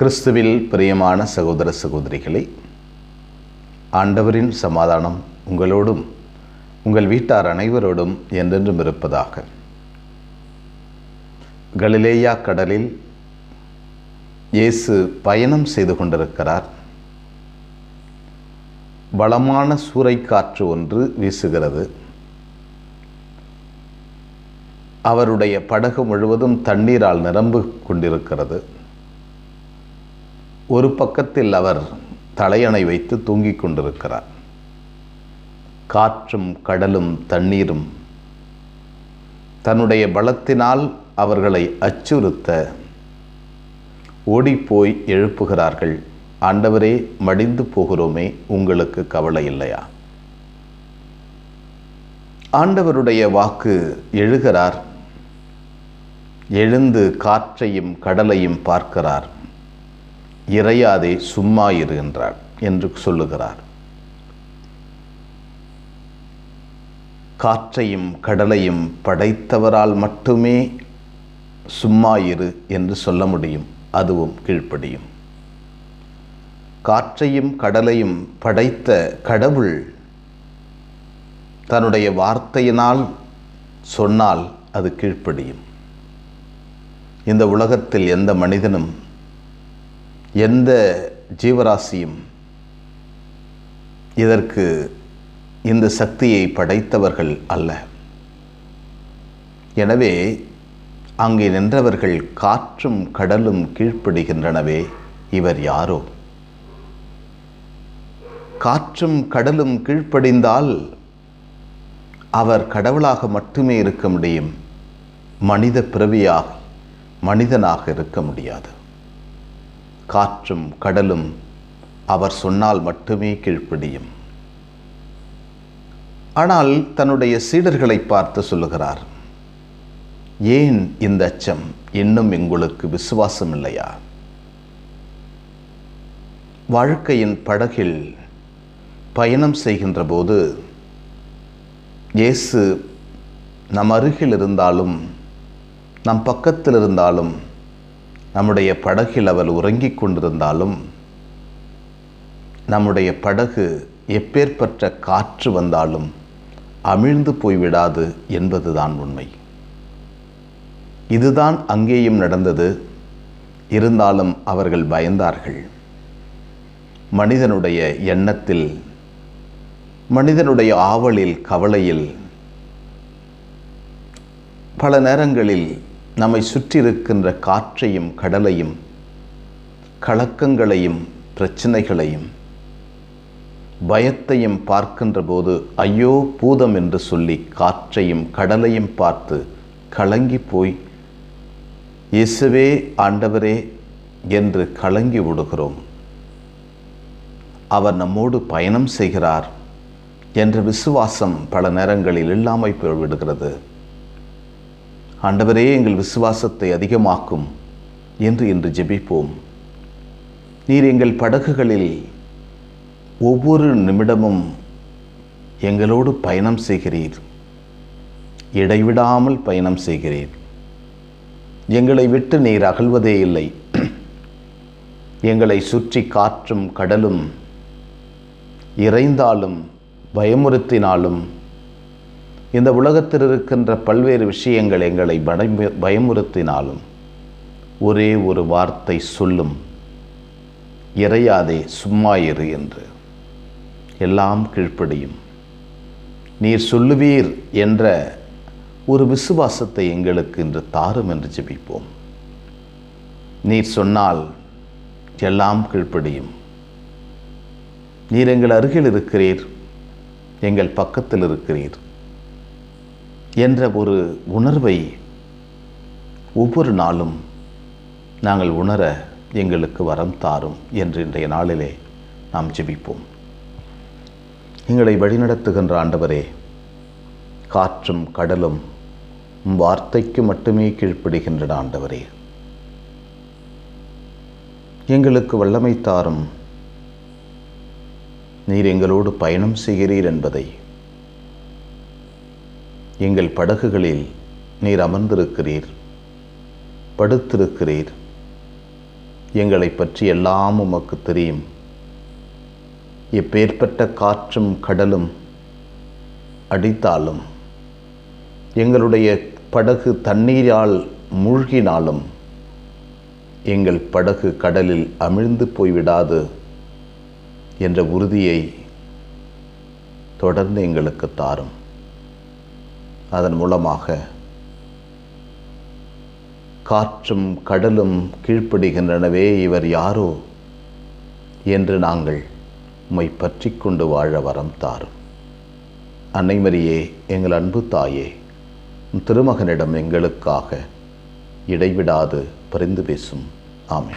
கிறிஸ்துவில் பிரியமான சகோதர சகோதரிகளை ஆண்டவரின் சமாதானம் உங்களோடும் உங்கள் வீட்டார் அனைவரோடும் என்றென்றும் இருப்பதாக. கலிலேயா கடலில் இயேசு பயணம் செய்து கொண்டிருக்கிறார். பலமான சூறைக்காற்று ஒன்று வீசுகிறது. அவருடைய படகு முழுவதும் தண்ணீரால் நிரம்பு கொண்டிருக்கிறது. ஒரு பக்கத்தில் அவர் தலையணை வைத்து தூங்கிக் கொண்டிருக்கிறார். காற்றும் கடலும் தண்ணீரும் தன்னுடைய பலத்தினால் அவர்களை அச்சுறுத்த ஓடிப்போய் எழுப்புகிறார்கள். ஆண்டவரே மடிந்து போகிறோமே உங்களுக்கு கவலை இல்லையா? ஆண்டவருடைய வாக்கு எழுகிறார். எழுந்து காற்றையும் கடலையும் பார்க்கிறார். இறையாதே சும்மா இரு என்றார் என்று சொல்லுகிறார். காற்றையும் கடலையும் படைத்தவரால் மட்டுமே சும்மா இரு என்று சொல்ல முடியும் அதுவும் கீழ்ப்படியும். காற்றையும் கடலையும் படைத்த கடவுள் தன்னுடைய வார்த்தையினால் சொன்னால் அது கீழ்ப்படியும். இந்த உலகத்தில் எந்த மனிதனும் எந்த ஜீவராசியும் இதற்கு இந்த சக்தியை படைத்தவர்கள் அல்ல. எனவே அங்கே நின்றவர்கள் காற்றும் கடலும் கீழ்ப்படுகின்றனவே இவர் யாரோ? காற்றும் கடலும் கீழ்ப்படிந்தால் அவர் கடவுளாக மட்டுமே இருக்க முடியும். மனித பிறவியாக மனிதனாக இருக்க முடியாது. காற்றும் கடலும் அவர் சொன்னால் மட்டுமே கீழ்ப்படியும். ஆனால் தன்னுடைய சீடர்களை பார்த்து சொல்லுகிறார் ஏன் இந்த அச்சம்? இன்னும் எங்களுக்கு விசுவாசம் இல்லையா வாழ்க்கையின் படகில் பயணம் செய்கின்ற போது இயேசு நம் அருகில் இருந்தாலும் நம் பக்கத்தில் இருந்தாலும் நம்முடைய படகில் அவள் உறங்கிக் கொண்டிருந்தாலும் நம்முடைய படகு எப்பேற்பட்ட காற்று வந்தாலும் அமிழ்ந்து போய்விடாது என்பதுதான் உண்மை. இதுதான் அங்கேயும் நடந்தது. இருந்தாலும் அவர்கள் பயந்தார்கள். மனிதனுடைய எண்ணத்தில் மனிதனுடைய ஆவலில் கவலையில் பல நேரங்களில் நம்மை சுற்றியிருக்கின்ற காற்றையும் கடலையும் கலக்கங்களையும் பிரச்சனைகளையும் பயத்தையும் பார்க்கின்ற போது ஐயோ பூதம் என்று சொல்லி காற்றையும் கடலையும் பார்த்து கலங்கி போய் இயேசுவே ஆண்டவரே என்று கலங்கி விடுகிறோம். அவர் நம்மோடு பயணம் செய்கிறார் என்ற விசுவாசம் பல நேரங்களில் இல்லாமல் போய்விடுகிறது. ஆண்டவரே எங்கள் விசுவாசத்தை அதிகமாக்கும் என்று இன்று ஜெபிப்போம். நீர் எங்கள் படகுகளில் ஒவ்வொரு நிமிடமும் எங்களோடு பயணம் செய்கிறீர். இடைவிடாமல் பயணம் செய்கிறீர். எங்களை விட்டு நீர் அகழ்வதே இல்லை. எங்களை சுற்றி காற்றும் கடலும் இறைந்தாலும் பயமுறுத்தினாலும் இந்த உலகத்தில் இருக்கின்ற பல்வேறு விஷயங்கள் எங்களை பயமுறுத்தினாலும் ஒரே ஒரு வார்த்தை சொல்லும் இறையாதே சும்மா இரு என்று. எல்லாம் கீழ்ப்படியும். நீர் சொல்லுவீர் என்ற ஒரு விசுவாசத்தை எங்களுக்கு இன்று தாரும் என்று ஜெபிப்போம். நீர் சொன்னால் எல்லாம் கீழ்ப்படியும். நீர் எங்கள் அருகில் இருக்கிறீர் எங்கள் பக்கத்தில் இருக்கிறீர். என்ற ஒரு உணர்வை ஒவ்வொரு நாளும் நாங்கள் உணர எங்களுக்கு வரம் தாரும் என்று இன்றைய நாளிலே நாம் ஜெபிப்போம். எங்களை வழிநடத்துகின்ற ஆண்டவரே காற்றும் கடலும் வார்த்தைக்கு மட்டுமே கீழ்ப்படுகின்றன ஆண்டவரே. எங்களுக்கு வல்லமை தாரும். நீர் எங்களோடு பயணம் செய்கிறீர் என்பதை எங்கள் படகுகளில் நீர் அமர்ந்திருக்கிறீர். படுத்திருக்கிறீர். எங்களை பற்றி எல்லாம் உமக்கு தெரியும். எப்பேற்பட்ட காற்றும் கடலும் அடித்தாலும் எங்களுடைய படகு தண்ணீரால் மூழ்கினாலும் எங்கள் படகு கடலில் அமிழ்ந்து போய்விடாது என்ற உறுதியை தொடர்ந்து எங்களுக்கு தாரும். அதன் மூலமாக காற்றும் கடலும் கீழ்ப்படுகின்றனவே இவர் யாரோ என்று நாங்கள் உம்மை பற்றி கொண்டு வாழ வரம் தாரும். அன்னைமரியே எங்கள் அன்பு தாயே திருமகனிடம் எங்களுக்காக இடைவிடாது பரிந்து பேசும். ஆமை